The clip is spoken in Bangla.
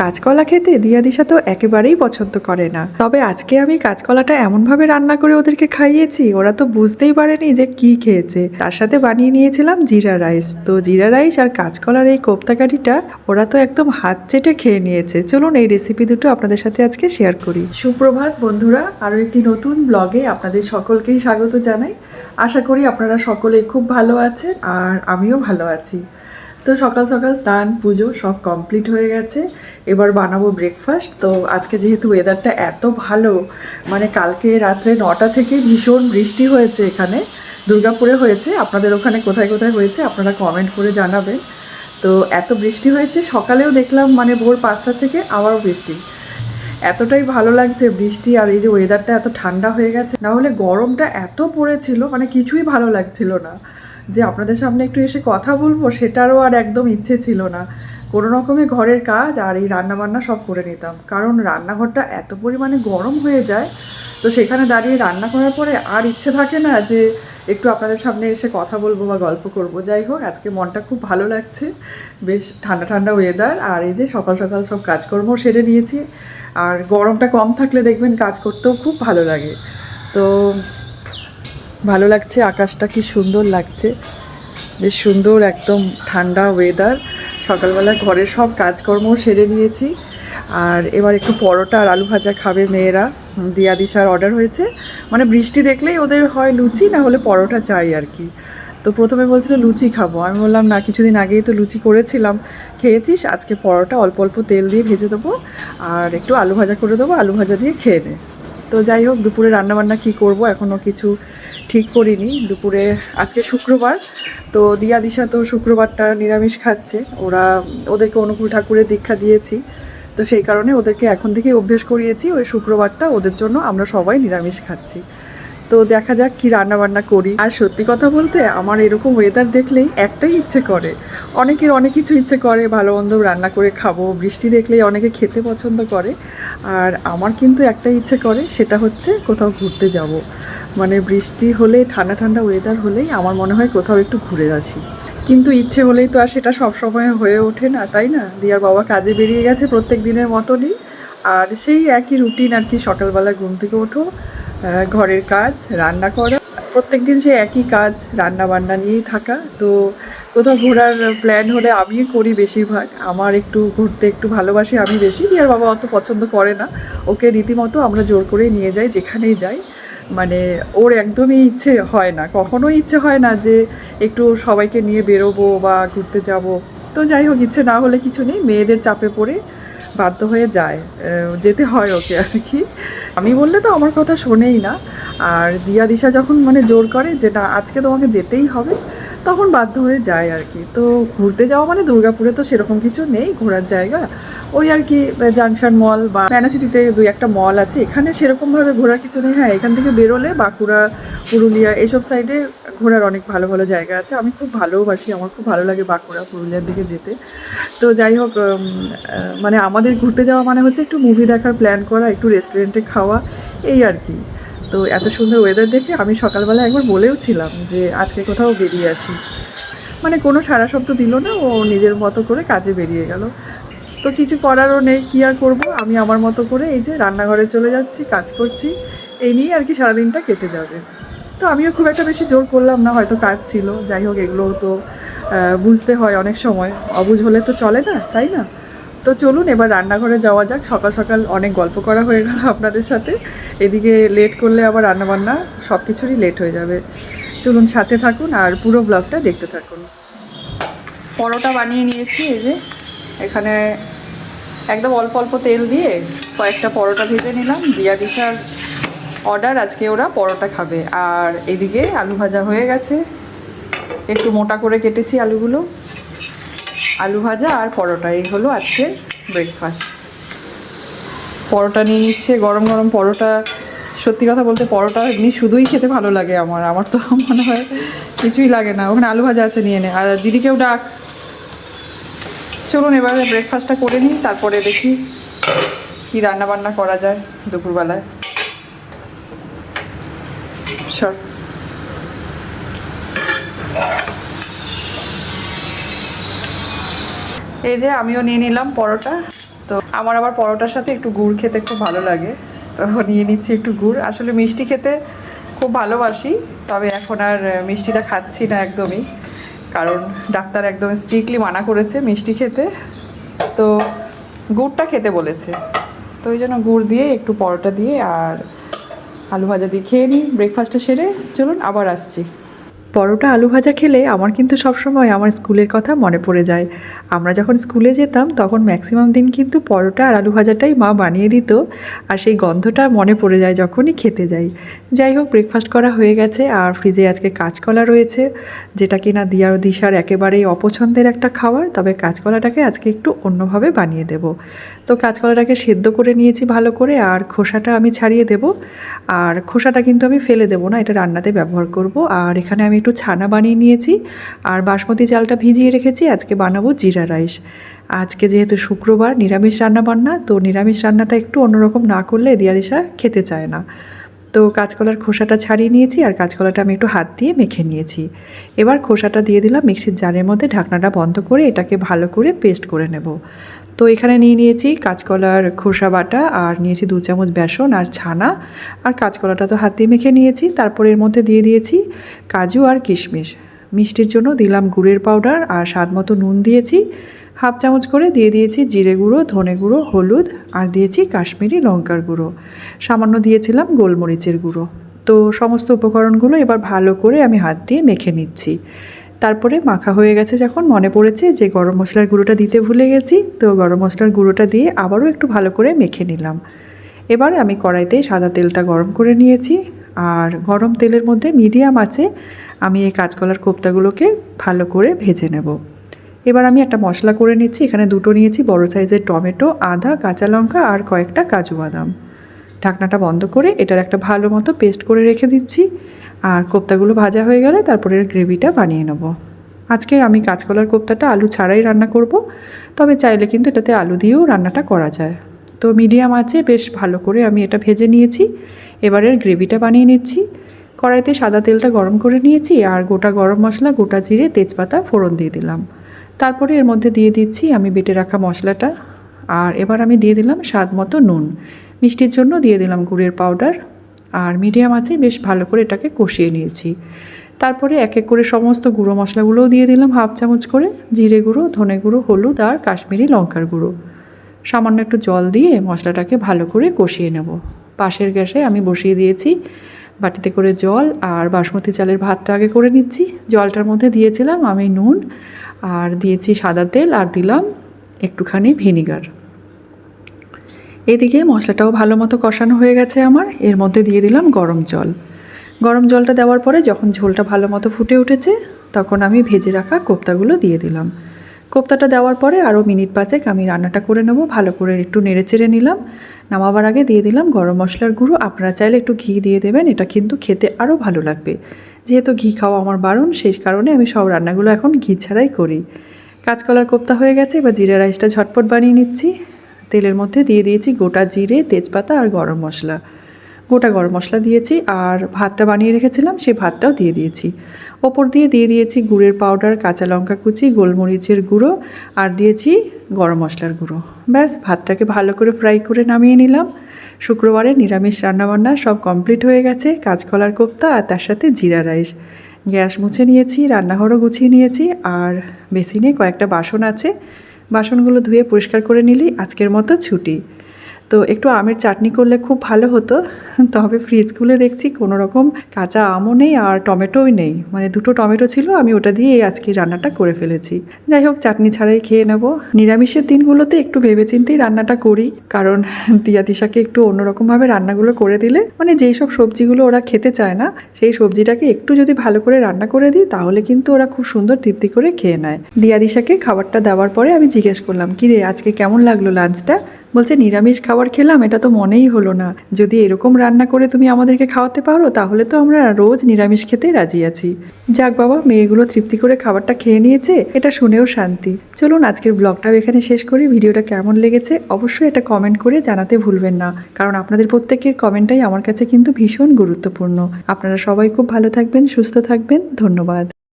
কাঁচকলা খেতে দিয়া দিশা তো একেবারেই পছন্দ করে না। তবে আজকে আমি কাঁচকলাটা এমনভাবে রান্না করে ওদেরকে খাইয়েছি, ওরা তো বুঝতেই পারেনি যে কি খেয়েছে। তার সাথে বানিয়ে নিয়েছিলাম জিরা রাইস। তো জিরা রাইস আর কাঁচকলার এই কোপ্তা কারিটা ওরা তো একদম হাত চেটে খেয়ে নিয়েছে। চলুন এই রেসিপি দুটো আপনাদের সাথে আজকে শেয়ার করি। সুপ্রভাত বন্ধুরা, আরও একটি নতুন ব্লগে আপনাদের সকলকেই স্বাগত জানাই। আশা করি আপনারা সকলেই খুব ভালো আছেন আর আমিও ভালো আছি। তো সকাল সকাল স্নান, পুজো সব কমপ্লিট হয়ে গেছে। এবার বানাবো ব্রেকফাস্ট তো আজকে যেহেতু ওয়েদারটা এত ভালো মানে কালকে রাত্রে নটা থেকে ভীষণ বৃষ্টি হয়েছে এখানে। দুর্গাপুরে হয়েছে, আপনাদের ওখানে কোথায় কোথায় হয়েছে আপনারা কমেন্ট করে জানাবেন। তো এত বৃষ্টি হয়েছে, সকালেও দেখলাম মানে ভোর পাঁচটা থেকে আবারও বৃষ্টি। এতটাই ভালো লাগছে বৃষ্টি আর এই যে ওয়েদারটা এত ঠান্ডা হয়ে গেছে। না হলে গরমটা এত পড়েছিল মানে কিছুই ভালো লাগছিল না। যে আপনাদের সামনে একটু এসে কথা বলব, সেটারও আর একদম ইচ্ছে ছিল না। কোনো রকমে ঘরের কাজ আর এই রান্নাবান্না সব করে নিতাম। কারণ রান্নাঘরটা এত পরিমাণে গরম হয়ে যায়, তো সেখানে দাঁড়িয়ে রান্না করার পরে আর ইচ্ছে থাকে না যে একটু আপনাদের সামনে এসে কথা বলব বা গল্প করব। যাই হোক, আজকে মনটা খুব ভালো লাগছে। বেশ ঠান্ডা ঠান্ডা ওয়েদার আর এই যে সকাল সকাল সব কাজকর্ম সেরে নিয়েছি। আর গরমটা কম থাকলে দেখবেন কাজ করতেও খুব ভালো লাগে। তো ভালো লাগছে, আকাশটা কি সুন্দর লাগছে। বেশ সুন্দর একদম ঠান্ডা ওয়েদার সকালবেলা ঘরের সব কাজকর্ম সেরে নিয়েছি। আর এবার একটু পরোটা আর আলু ভাজা খাবে মেয়েরা। দিয়া দিশার অর্ডার হয়েছে। মানে বৃষ্টি দেখলেই ওদের হয় লুচি, না হলে পরোটা চাই আর কি। তো প্রথমে বলছিল, লুচি খাব। আমি বললাম, না, কিছুদিন আগেই তো লুচি করেছিলাম। খেয়েছিস? আজকে পরোটা অল্প অল্প তেল দিয়ে ভেজে দেবো। আর একটু আলু ভাজা করে দেবো। আলু ভাজা দিয়ে খেয়ে নে। তো যাই হোক, দুপুরে রান্নাবান্না কি করব? এখনও কিছু ঠিক করিনি। দুপুরে, আজকে শুক্রবার, তো দিয়া দিশা তো শুক্রবারটা নিরামিষ খাচ্ছে। ওরা, ওদেরকে অনুকূল ঠাকুরের দীক্ষা দিয়েছি। তো সেই কারণে ওদেরকে এখন থেকেই অভ্যেস করিয়েছি, ওই শুক্রবারটা ওদের জন্য আমরা সবাই নিরামিষ খাচ্ছি। তো দেখা যাক কি রান্না বান্না করি। আর সত্যি কথা বলতে, আমার এরকম ওয়েদার দেখলেই একটাই ইচ্ছে করে অনেকের অনেক কিছু ইচ্ছে করে, ভালো মন্দ রান্না করে খাব। বৃষ্টি দেখলেই অনেকে খেতে পছন্দ করে। আর আমার কিন্তু একটা ইচ্ছে করে, সেটা হচ্ছে কোথাও ঘুরতে যাব। মানে বৃষ্টি হলে, ঠান্ডা ঠান্ডা ওয়েদার হলেই আমার মনে হয় কোথাও একটু ঘুরে আসি। কিন্তু ইচ্ছে হলেই তো আর সেটা সবসময় হয়ে ওঠে না, তাই না? দিয়ার বাবা কাজে বেরিয়ে গেছে প্রত্যেক দিনের মতনই। আর সেই একই রুটিন আর কি, সকালবেলা ঘুম থেকে ওঠো ঘরের কাজ, রান্না করা। প্রত্যেক দিন সে একই কাজ রান্না বান্না নিয়েই থাকা। তো কোথাও ঘোরার প্ল্যান হলে আমিই করি বেশিরভাগ। আমার একটু ঘুরতে একটু ভালোবাসি আমি বেশি। দিয়ার বাবা অত পছন্দ করে না। ওকে রীতিমতো আমরা জোর করেই নিয়ে যাই, যেখানেই যাই। মানে ওর একদমই ইচ্ছে হয় না। কখনোই ইচ্ছে হয় না যে একটু সবাইকে নিয়ে বেরোবো বা ঘুরতে যাব। তো যাই হোক, ইচ্ছে না হলে কিছু নেই। মেয়েদের চাপে পড়ে বাধ্য হয়ে যায়। যেতে হয় ওকে আর কি। আমি বললে তো আমার কথা শোনেই না। আর দিয়া দিশা যখন মানে জোর করে যে, না, আজকে তোমাকে যেতেই হবে। তখন বাধ্য হয়ে যায় আর কি। তো ঘুরতে যাওয়া মানে দুর্গাপুরে তো সেরকম কিছু নেই, ঘোরার জায়গা। ওই আর কি জাংশন মল বা ম্যানাচিতিতে দুই একটা মল আছে। এখানে সেরকমভাবে ঘোরার কিছু নেই। হ্যাঁ এখান থেকে বেরোলে বাঁকুড়া, পুরুলিয়া এইসব সাইডে ঘোরার অনেক ভালো ভালো জায়গা আছে। আমি খুব ভালোবাসি আমার খুব ভালো লাগে বাঁকুড়া, পুরুলিয়ার দিকে যেতে। তো যাই হোক মানে আমাদের ঘুরতে যাওয়া মানে হচ্ছে একটু মুভি দেখার প্ল্যান করা, একটু রেস্টুরেন্টে খাওয়া, এই আর কি। তো এত সুন্দর ওয়েদার দেখে আমি সকালবেলা একবার বলেও ছিলাম যে আজকে কোথাও বেরিয়ে আসি। মানে কোনো সারা শব্দ দিল না, ও নিজের মতো করে কাজে বেরিয়ে গেল। তো কিছু করারও নেই, কী আর করব? আমি আমার মতো করে এই যে রান্নাঘরে চলে যাচ্ছি, কাজ করছি, এই নিয়েই আর কি সারাদিনটা কেটে যাবে। তো আমিও খুব একটা বেশি জোর করলাম না, হয়তো কাজ ছিল। যাই হোক, এগুলোও তো বুঝতে হয় অনেক সময়। অবুঝ হলে তো চলে না, তাই না? তো চলুন, এবার রান্নাঘরে যাওয়া যাক। সকাল সকাল অনেক গল্প করা হয়ে গেল আপনাদের সাথে। এদিকে লেট করলে আবার রান্নাবান্না সব কিছুরই লেট হয়ে যাবে। চলুন সাথে থাকুন আর পুরো ব্লগটা দেখতে থাকুন। পরোটা বানিয়ে নিয়েছি এই যে। এখানে একদম অল্প অল্প তেল দিয়ে কয়েকটা পরোটা ভেজে নিলাম। দিয়া দিশার অর্ডার আজকে ওরা পরোটা খাবে। আর এদিকে আলু ভাজা হয়ে গেছে। একটু মোটা করে কেটেছি আলুগুলো। আলু ভাজা আর পরোটা, এই হলো আজকের ব্রেকফাস্ট পরোটা নিয়ে নিচ্ছে, গরম গরম পরোটা। সত্যি কথা বলতে পরোটা এমনি শুধুই খেতে ভালো লাগে আমার। আমার তো মনে হয় কিছুই লাগে না। ওখানে আলু ভাজা আছে নিয়ে নে। আর দিদিকেও ডাক। চলুন এবারে ব্রেকফাস্টটা করে নিই, তারপরে দেখি কি রান্না বান্না করা যায় দুপুরবেলায়। সর এই যে আমিও নিয়ে নিলাম পরোটা। তো আমার আবার পরোটার সাথে একটু গুড় খেতে খুব ভালো লাগে। তো নিয়ে নিচ্ছি একটু গুড়। আসলে মিষ্টি খেতে খুব ভালোবাসি, তবে এখন আর মিষ্টিটা খাচ্ছি না একদমই। কারণ ডাক্তার একদম স্ট্রিক্টলি মানা করেছে মিষ্টি খেতে। তো গুড়টা খেতে বলেছে। তো ওই জন্য গুড় দিয়ে একটু পরোটা দিয়ে আর আলু ভাজা দিয়ে খেয়ে নিই। ব্রেকফাস্টটা সেরে চলুন আবার আসছি। পরোটা আলু ভাজা খেলে আমার কিন্তু সবসময় আমার স্কুলের কথা মনে পড়ে যায়। আমরা যখন স্কুলে যেতাম, তখন ম্যাক্সিমাম দিন কিন্তু পরোটা আর আলু ভাজাটাই মা বানিয়ে দিত আর সেই গন্ধটা মনে পড়ে যায় যখনই খেতে যাই। যাই হোক ব্রেকফাস্ট করা হয়ে গেছে আর ফ্রিজে আজকে কাঁচকলা রয়েছে, যেটা কি কিনা দিয়ার দিশার একেবারেই অপছন্দের একটা খাবার, তবে কাঁচকলাটাকে আজকে একটু অন্যভাবে বানিয়ে দেব। তো কাঁচকলাটাকে সেদ্ধ করে নিয়েছি ভালো করে, আর খোসাটা আমি ছাড়িয়ে দেব। আর খোসাটা কিন্তু আমি ফেলে দেবো না, এটা রান্নাতে ব্যবহার করব। আর এখানে আমি একটু ছানা বানিয়ে নিয়েছি। আর বাসমতি চালটা ভিজিয়ে রেখেছি, আজকে বানাবো জিরা রাইস। আজকে যেহেতু শুক্রবার নিরামিষ রান্না বান্না তো নিরামিষ রান্নাটা একটু অন্যরকম না করলে দিয়াদিশা খেতে চায় না। তো কাঁচকলার খোসাটা ছাড়িয়ে নিয়েছি আর কাঁচকলাটা আমি একটু হাত দিয়ে মেখে নিয়েছি। এবার খোসাটা দিয়ে দিলাম মিক্সির জারের মধ্যে ঢাকনাটা বন্ধ করে এটাকে ভালো করে পেস্ট করে নেব। তো এখানে নিয়ে নিয়েছি কাঁচকলার খোসা বাটা আর নিয়েছি দু চামচ বেসন আর ছানা। আর কাঁচকলাটা তো হাত দিয়ে মেখে নিয়েছি। তারপর এর মধ্যে দিয়ে দিয়েছি কাজু আর কিশমিশ। মিষ্টির জন্য দিলাম গুড়ের পাউডার আর স্বাদ মতো নুন দিয়েছি। হাফ চামচ করে দিয়ে দিয়েছি জিরে গুঁড়ো, ধনে গুঁড়ো, হলুদ আর দিয়েছি কাশ্মীরি লঙ্কার গুঁড়ো। সামান্য দিয়েছিলাম গোলমরিচের গুঁড়ো। তো সমস্ত উপকরণগুলো এবার ভালো করে আমি হাত দিয়ে মেখে নিচ্ছি। তারপরে মাখা হয়ে গেছে যখন মনে পড়েছে যে গরম মশলার গুঁড়োটা দিতে ভুলে গেছি, তো গরম মশলার গুঁড়োটা দিয়ে আবারও একটু ভালো করে মেখে নিলাম। এবার আমি কড়াইতে সাদা তেলটা গরম করে নিয়েছি আর গরম তেলের মধ্যে মিডিয়াম আছে, আমি এই কাঁচকলার কোপ্তাগুলোকে ভালো করে ভেজে নেব। এবার আমি একটা মশলা করে নিচ্ছি। এখানে দুটো নিয়েছি, বড় সাইজের টমেটো, আদা, কাঁচা লঙ্কা আর কয়েকটা কাজু বাদাম। ঢাকনাটা বন্ধ করে এটার একটা ভালো মতো পেস্ট করে রেখে দিচ্ছি। আর কোপ্তাগুলো ভাজা হয়ে গেলে তারপরে গ্রেভিটা বানিয়ে নেব। আজকের আমি কাঁচকলার কোপ্তাটা আলু ছাড়াই রান্না করব। তবে চাইলে কিন্তু এটাতে আলু দিয়েও রান্নাটা করা যায়। তো মিডিয়াম আছে, বেশ ভালো করে আমি এটা ভেজে নিয়েছি। এবারের গ্রেভিটা বানিয়ে নিচ্ছি। কড়াইতে সাদা তেলটা গরম করে নিয়েছি আর গোটা গরম মশলা, গোটা জিরে, তেজপাতা ফোড়ন দিয়ে দিলাম। তারপরে এর মধ্যে দিয়ে দিচ্ছি আমি বেটে রাখা মশলাটা। আর এবার আমি দিয়ে দিলাম স্বাদ মতো নুন। মিষ্টির জন্য দিয়ে দিলাম গুড়ের পাউডার। আর মিডিয়াম আছে, বেশ ভালো করে এটাকে কষিয়ে নিয়েছি। তারপরে এক এক করে সমস্ত গুঁড়ো মশলাগুলোও দিয়ে দিলাম হাফ চামচ করে। জিরে গুঁড়ো, ধনে গুঁড়ো, হলুদ আর কাশ্মীরি লঙ্কার গুঁড়ো। সামান্য একটু জল দিয়ে মশলাটাকে ভালো করে কষিয়ে নেব। পাশের গ্যাসে আমি বসিয়ে দিয়েছি বাটিতে করে জল আর বাসমতি চালের ভাতটা আগে করে নিচ্ছি। জলটার মধ্যে দিয়েছিলাম আমি নুন, আর দিয়েছি সাদা তেল আর দিলাম একটুখানি ভিনিগার। এদিকে মশলাটাও ভালো মতো কষানো হয়ে গেছে আমার। এর মধ্যে দিয়ে দিলাম গরম জল। গরম জলটা দেওয়ার পরে যখন ঝোলটা ভালো মতো ফুটে উঠেছে, তখন আমি ভেজে রাখা কোপ্তাগুলো দিয়ে দিলাম। কোপ্তাটা দেওয়ার পরে আরও মিনিট পাঁচেক আমি রান্নাটা করে নেব। ভালো করে একটু নেড়ে চেড়ে নিলাম। নামাবার আগে দিয়ে দিলাম গরম মশলার গুঁড়ো। আপনারা চাইলে একটু ঘি দিয়ে দেবেন, এটা কিন্তু খেতে আরও ভালো লাগবে। যেহেতু ঘি খাওয়া আমার বারণ, সেই কারণে আমি সব রান্নাগুলো এখন ঘি ছাড়াই করি। কাঁচকলার কোপ্তা হয়ে গেছে, এবার জিরা রাইসটা ঝটপট বানিয়ে নিচ্ছি। তেলের মধ্যে দিয়ে দিয়েছি গোটা জিরে, তেজপাতা আর গরম মশলা। গোটা গরম মশলা দিয়েছি আর ভাতটা বানিয়ে রেখেছিলাম, সেই ভাতটাও দিয়ে দিয়েছি। ওপর দিয়ে দিয়ে দিয়েছি গুড়ের পাউডার কাঁচা লঙ্কা কুচি, গোলমরিচের গুঁড়ো আর দিয়েছি গরম মশলার গুঁড়ো। ব্যাস, ভাতটাকে ভালো করে ফ্রাই করে নামিয়ে নিলাম। শুক্রবারে নিরামিষ রান্নাবান্না সব কমপ্লিট হয়ে গেছে, কাঁচকলার কোপ্তা আর তার সাথে জিরা রাইস। গ্যাস মুছে নিয়েছি, রান্নাঘরও গুছিয়ে নিয়েছি আর বেসিনে কয়েকটা বাসন আছে। বাসনগুলো ধুয়ে পরিষ্কার করে নিলেই আজকের মতো ছুটি। তো একটু আমের চাটনি করলে খুব ভালো হতো। তবে ফ্রিজ খুলে দেখছি কোনো রকম কাঁচা আমও নেই আর টমেটোই নেই। মানে দুটো টমেটো ছিল, আমি ওটা দিয়ে আজকে রান্নাটা করে ফেলেছি। যাই হোক, চাটনি ছাড়াই খেয়ে নেব। নিরামিষের দিনগুলোতে একটু ভেবেচিন্তেই রান্নাটা করি। কারণ দিয়া দিশাকে একটু অন্যরকমভাবে রান্নাগুলো করে দিলে মানে যেই সব সবজিগুলো ওরা খেতে চায় না, সেই সবজিটাকে একটু যদি ভালো করে রান্না করে দিই, তাহলে কিন্তু ওরা খুব সুন্দর তৃপ্তি করে খেয়ে নেয়। দিয়া দিশাকে খাবারটা দেওয়ার পরে আমি জিজ্ঞেস করলাম কি রে আজকে কেমন লাগল লাঞ্চটা বলছে, নিরামিষ খাবার খেলাম, এটা তো মনেই হলো না। যদি এরকম রান্না করে তুমি আমাদেরকে খাওয়াতে পারো, তাহলে তো আমরা রোজ নিরামিষ খেতে রাজি আছি। যাক বাবা, মেয়েগুলো তৃপ্তি করে খাবারটা খেয়ে নিয়েছে, এটা শুনেও শান্তি। চলুন, আজকের ব্লগটাও এখানে শেষ করি। ভিডিওটা কেমন লেগেছে অবশ্যই এটা কমেন্ট করে জানাতে ভুলবেন না। কারণ আপনাদের প্রত্যেকের কমেন্টটাই আমার কাছে কিন্তু ভীষণ গুরুত্বপূর্ণ। আপনারা সবাই খুব ভালো থাকবেন, সুস্থ থাকবেন। ধন্যবাদ।